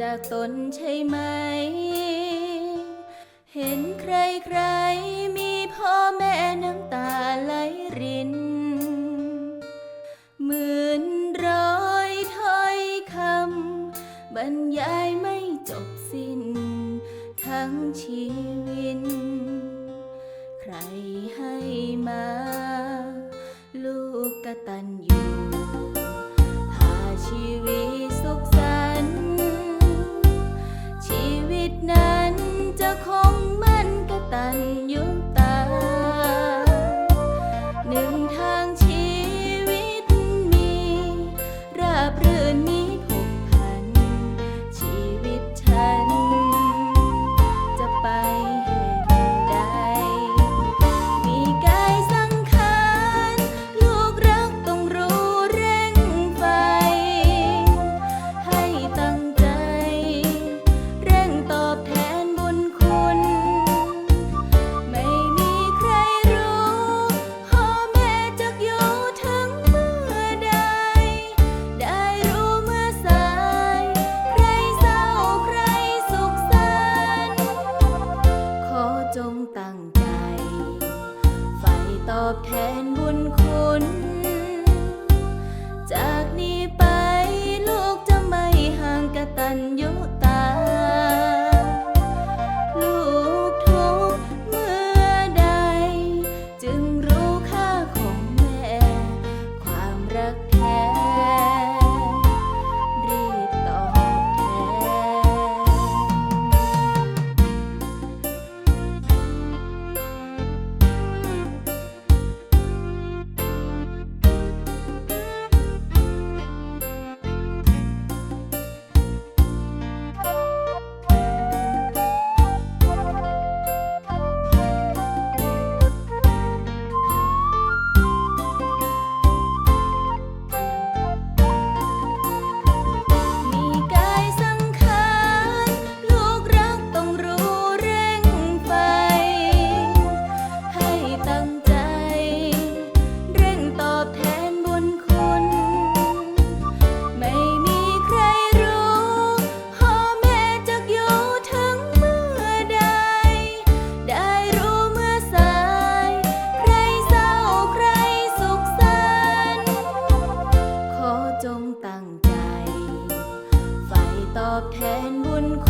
จากตนใช่ไหม เห็นใครใครมีพ่อแม่น้ำตาไหลรินหมื่นร้อยถ้อยคำบรรยายไม่จบสิ้น ทั้งชีวิต ใครให้มา ลูกกตัญญ ตัญ อบแทนบุญคุณ